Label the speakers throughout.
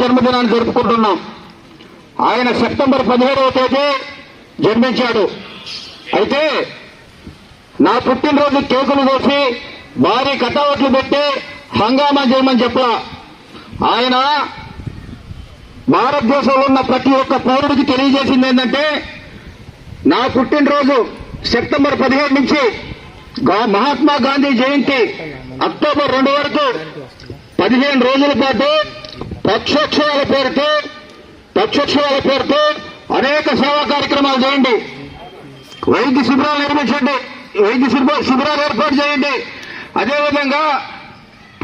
Speaker 1: జన్మదినాన్ని జరుపుకుంటున్నాం. ఆయన సెప్టెంబర్ పదిహేడవ తేదీ జన్మించాడు. అయితే నా పుట్టినరోజు కేకులు కోసి భారీ కటావట్లు పెట్టి హంగామా చేయమని చెప్పలా. ఆయన భారతదేశంలో ఉన్న ప్రతి ఒక్క పౌరుడికి తెలియజేసింది ఏంటంటే నా పుట్టినరోజు సెప్టెంబర్ పదిహేడు నుంచి మహాత్మా గాంధీ జయంతి అక్టోబర్ రెండు వరకు పదిహేను రోజుల పాటు పక్షోత్సవాల పేరుతో పక్షోత్సవాల పేరుతో అనేక సేవా కార్యక్రమాలు చేయండి. వైద్య శిబిరాలు నిర్మించండి. వైద్య శిబిరాలు ఏర్పాటు చేయండి. అదేవిధంగా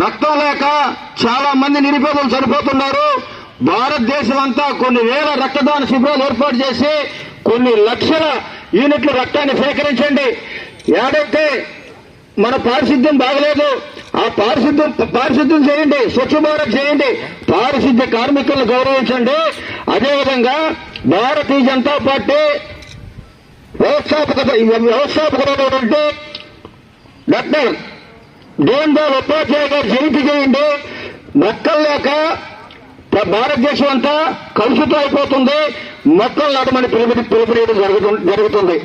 Speaker 1: రక్తం లేక చాలా మంది నిరుపేదలు చనిపోతున్నారు. భారతదేశం అంతా కొన్ని వేల రక్తదాన శిబిరాలు ఏర్పాటు చేసి కొన్ని లక్షల యూనిట్ల రక్తాన్ని సేకరించండి. ఏడైతే మన పారిశుద్ధ్యం బాగలేదు ఆ పారిశుద్ధ్యం పారిశుద్ధ్యం చేయండి స్వచ్ఛ భారత్ చేయండి పారిశుద్ధ్య కార్మికులను గౌరవించండి. అదేవిధంగా భారతీయ జనతా పార్టీ వ్యవస్థాపక వ్యవస్థాపకుడైనటువంటి డాక్టర్ దీన్ ఉపాధ్యాయ గారు జయంతి చేయండి. మొక్కలు లేక భారతదేశం అంతా కలుషితం అయిపోతుంది. మొక్కలు నాటమని పిలుపు పిలుపునేయడం జరుగుతు- జరుగుతుంది.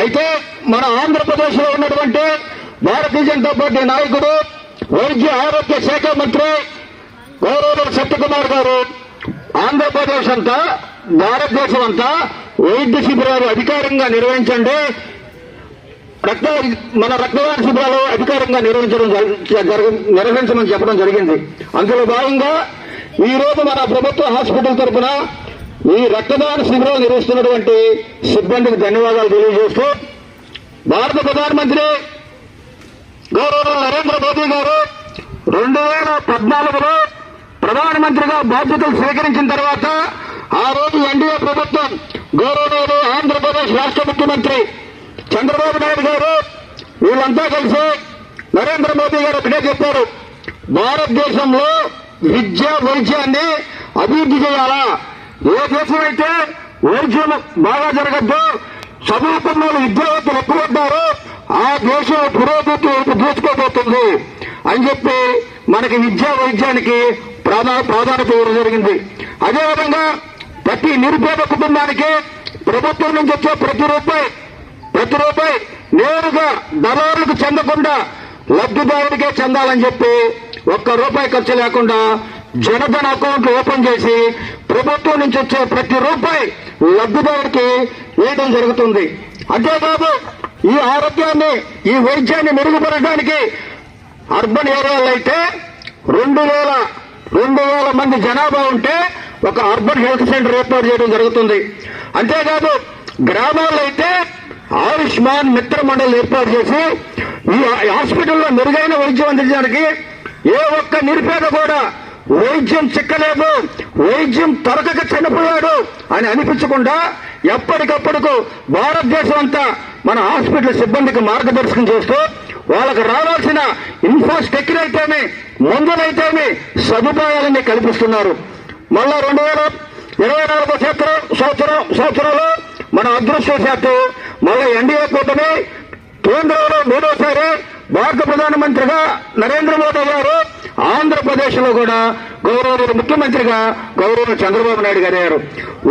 Speaker 1: అయితే మన ఆంధ్రప్రదేశ్లో ఉన్నటువంటి భారతీయ జనతా పార్టీ నాయకుడు వైద్య ఆరోగ్య శాఖ మంత్రి గౌరవ సత్యకుమార్ గారు ఆంధ్రప్రదేశ్ అంతా భారతదేశం అంతా వైద్య శిబిరాలు అధికారంగా నిర్వహించండి. రక్త మన రక్తదాన శిబిరాలు అధికారంగా నిర్వహించడం జరగ- నిర్వహించమని చెప్పడం జరిగింది. అందులో భాగంగా ఈ రోజు మన ప్రభుత్వ హాస్పిటల్ తరఫున ఈ రక్తదాన శిబిరాలు నిర్వహిస్తున్నటువంటి సిబ్బందికి ధన్యవాదాలు తెలియజేస్తూ భారత ప్రధానమంత్రి గౌరవ నరేంద్ర మోదీ గారు రెండు వేల పద్నాలుగులో ప్రధానమంత్రిగా బాధ్యతలు స్వీకరించిన తర్వాత ఆ రోజు ఎన్డీఏ ప్రభుత్వం గౌరవనీయులు ఆంధ్రప్రదేశ్ రాష్ట్ర ముఖ్యమంత్రి చంద్రబాబు నాయుడు గారు వీళ్ళంతా కలిసి నరేంద్ర మోదీ గారు ఒకటే చెప్పారు భారతదేశంలో విద్య వైద్యాన్ని అభివృద్ధి చేయాలా? ఏ దేశం అయితే వైద్యం బాగా జరగద్దు చదువుకున్న వాళ్ళు విద్యావంతులు ఎక్కువ ఆ దేశం పురోగతి వైపు దూసుకోబోతుంది అని చెప్పి మనకి విద్యా వైద్యానికి ప్రాధా ప్రాధాన్యత ఇవ్వడం జరిగింది. అదేవిధంగా ప్రతి నిరుపేద కుటుంబానికి ప్రభుత్వం నుంచి వచ్చే ప్రతి రూపాయి ప్రతి రూపాయి నేరుగా దళారులకు చెందకుండా లబ్ధిదారుడికే చెందాలని చెప్పి ఒక్క రూపాయి ఖర్చు లేకుండా జనధన అకౌంట్ ఓపెన్ చేసి ప్రభుత్వం నుంచి వచ్చే ప్రతి రూపాయి లబ్ధిదారుడికి వేయడం జరుగుతుంది. అంతేకాదు ఈ ఆరోగ్యాన్ని ఈ వైద్యాన్ని మెరుగుపరచడానికి అర్బన్ ఏరియాలో అయితే రెండు వేల రెండు వేల మంది జనాభా ఉంటే ఒక అర్బన్ హెల్త్ సెంటర్ ఏర్పాటు చేయడం జరుగుతుంది. అంతేకాదు గ్రామాల్లో అయితే ఆయుష్మాన్ మిత్ర మండలి ఏర్పాటు చేసి ఈ హాస్పిటల్లో మెరుగైన వైద్యం అందించడానికి ఏ ఒక్క నిరుపేద కూడా వైద్యం చిక్కలేదు వైద్యం దొరకక చనిపోయాడు అని అనిపించకుండా ఎప్పటికప్పుడు భారతదేశం అంతా మన హాస్పిటల్ సిబ్బందికి మార్గదర్శకం చేస్తూ వాళ్ళకు రావాల్సిన ఇన్ఫ్రాస్ట్రక్చర్ అయితేనే మందులైతేనే సదుపాయాలని కల్పిస్తున్నారు. మళ్ళా రెండు వేల ఇరవై నాలుగో సంవత్సరం సంవత్సరం సంవత్సరంలో మన అదృష్టశాత్తు మళ్ళీ ఎన్డీఏ కూటమి కేంద్రంలో మూడోసారి భారత ప్రధానమంత్రిగా నరేంద్ర మోదీ గారు ఆంధ్రప్రదేశ్లో కూడా గౌరవ ముఖ్యమంత్రిగా గౌరవ చంద్రబాబు నాయుడు గారు అయ్యారు.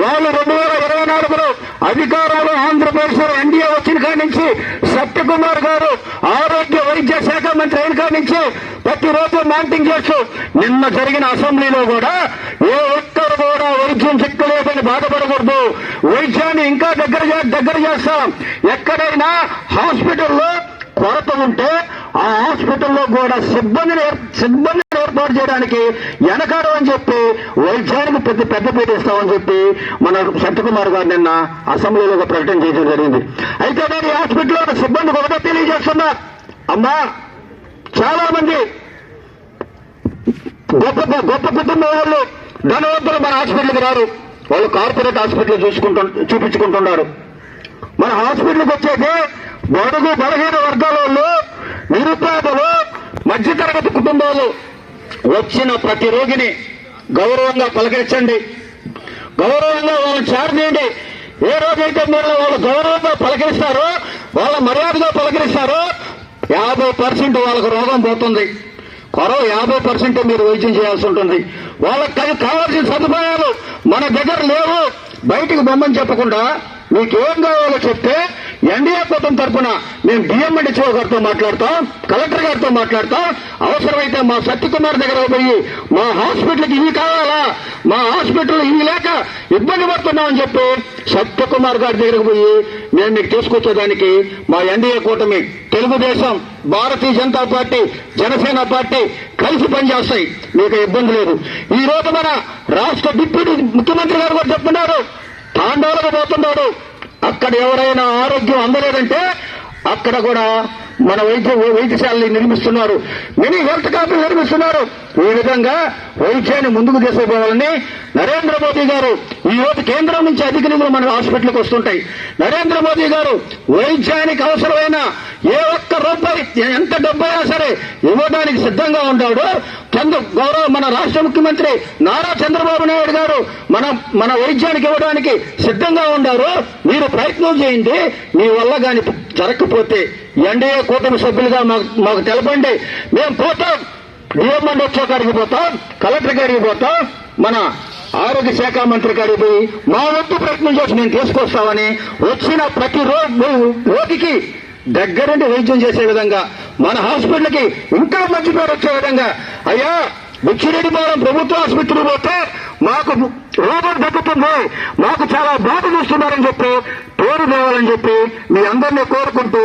Speaker 1: వాళ్ళు రెండు వేల ఇరవై నాలుగులో అధికారంలో ఆంధ్రప్రదేశ్లో ఎన్డీఏ వచ్చిన కాడి నుంచి సత్యకుమార్ గారు ఆరోగ్య వైద్య శాఖ మంత్రి అయిన కాడి నుంచి ప్రతిరోజు మాంటింగ్ చేస్తూ నిన్న జరిగిన అసెంబ్లీలో కూడా ఏ ఒక్కరు కూడా వైద్యం చిక్కలేదని బాధపడకూడదు. వైద్యాన్ని ఇంకా దగ్గర దగ్గర చేస్తాం. ఎక్కడైనా హాస్పిటల్లో కొరత ఉంటే ఆ హాస్పిటల్లో కూడా సిబ్బందిని సిబ్బంది ఏర్పాటు చేయడానికి వెనకాడు అని చెప్పి వైద్యానికి పెద్ద పెద్ద పీట ఇస్తామని చెప్పి మన సత్యకుమార్ గారు నిన్న అసెంబ్లీలో ఒక ప్రకటన చేయడం జరిగింది. అయితే నేను ఈ హాస్పిటల్లో ఉన్న సిబ్బందికి ఒకటే తెలియజేస్తున్నా. అమ్మా చాలా మంది గొప్ప గొప్ప కుటుంబం వాళ్ళు ధనవంతులు మన హాస్పిటల్కి రారు. వాళ్ళు కార్పొరేట్ హాస్పిటల్ చూసుకుంటు చూపించుకుంటున్నారు. మన హాస్పిటల్కి వచ్చేది బడుగు బలహీన వర్గాల వాళ్ళు నిరుపేదలు మధ్యతరగతి కుటుంబాలు. వచ్చిన ప్రతి రోగిని గౌరవంగా పలకరించండి. గౌరవంగా వాళ్ళని చేరదీయండి ఏ రోజైతే మీరు వాళ్ళు గౌరవంగా పలకరిస్తారో వాళ్ళ మర్యాదగా పలకరిస్తారో యాభై పర్సెంట్ వాళ్ళకు రోగం పోతుంది. కొరవ యాభై పర్సెంట్ మీరు వైద్యం చేయాల్సి ఉంటుంది. వాళ్ళకి కావాల్సిన సదుపాయాలు మన దగ్గర లేవు. బయటికి బొమ్మని చెప్పకుండా మీకేం కావాలో చెప్తే ఎన్డీఏ కూటమి తరఫున మేము డిఎం అండ్ గారితో మాట్లాడతాం కలెక్టర్ గారితో మాట్లాడతాం. అవసరమైతే మా సత్యకుమార్ దగ్గర పోయి మా హాస్పిటల్కి ఇవి కావాలా? మా హాస్పిటల్ ఇవి లేక ఇబ్బంది పడుతున్నామని చెప్పి సత్యకుమార్ గారి దగ్గరకు పోయి మేము మీకు తీసుకొచ్చేదానికి మా ఎన్డీఏ కూటమి తెలుగుదేశం భారతీయ జనతా పార్టీ జనసేన పార్టీ కలిసి పనిచేస్తాయి. మీకు ఇబ్బంది లేదు. ఈ రోజు మన రాష్ట్ర డిప్యూటీ ముఖ్యమంత్రి గారు కూడా చెప్తున్నారు. తాండవలకు పోతున్నాడు. అక్కడ ఎవరైనా ఆరోగ్యం అందలేదంటే అక్కడ కూడా మన వైద్య వైద్యశాలని నిర్మిస్తున్నారు. మినీ హెల్త్ క్యాంపులు నిర్మిస్తున్నారు. ఈ విధంగా వైద్యాన్ని ముందుకు తీసుకుపోవాలని నరేంద్ర మోదీ గారు ఈ రోజు కేంద్రం నుంచి అధిక నిధులు మన హాస్పిటల్కి వస్తుంటాయి. నరేంద్ర మోదీ గారు వైద్యానికి అవసరమైన ఏ ఒక్క రూపాయి ఎంత డబ్బైనా సరే ఇవ్వడానికి సిద్ధంగా ఉంటాడు చంద్ర గౌరవ మన రాష్ట్ర ముఖ్యమంత్రి నారా చంద్రబాబు నాయుడు గారు మన మన వైద్యానికి ఇవ్వడానికి సిద్ధంగా ఉన్నారు. మీరు ప్రయత్నం చేయండి. మీ వల్ల కానీ జరగకపోతే ఎన్డీఏ కూటమి సభ్యులుగా మాకు మాకు తెలపండి. మేము పోతాం. డిఎం మండోత్సవ వచ్చే పోతాం. కలెక్టర్ గారికి పోతాం. మన ఆరోగ్య శాఖ మంత్రి గారికి పోయి మా వంతు ప్రయత్నం చేసి మేము తీసుకొస్తామని వచ్చిన ప్రతి రో- రోగికి దగ్గరుండి వైద్యం చేసే విధంగా మన హాస్పిటల్కి ఇంకా మంచి పేరు వచ్చే విధంగా అయ్యా బుచ్చిరెడ్డిపాలెం ప్రభుత్వ ఆసుపత్రికి పోతే మాకు రోగం తగ్గుతుంది మాకు చాలా బాధ చూస్తున్నారని చెప్పి పేరు తేవాలని చెప్పి మీ అందరినీ కోరుకుంటూ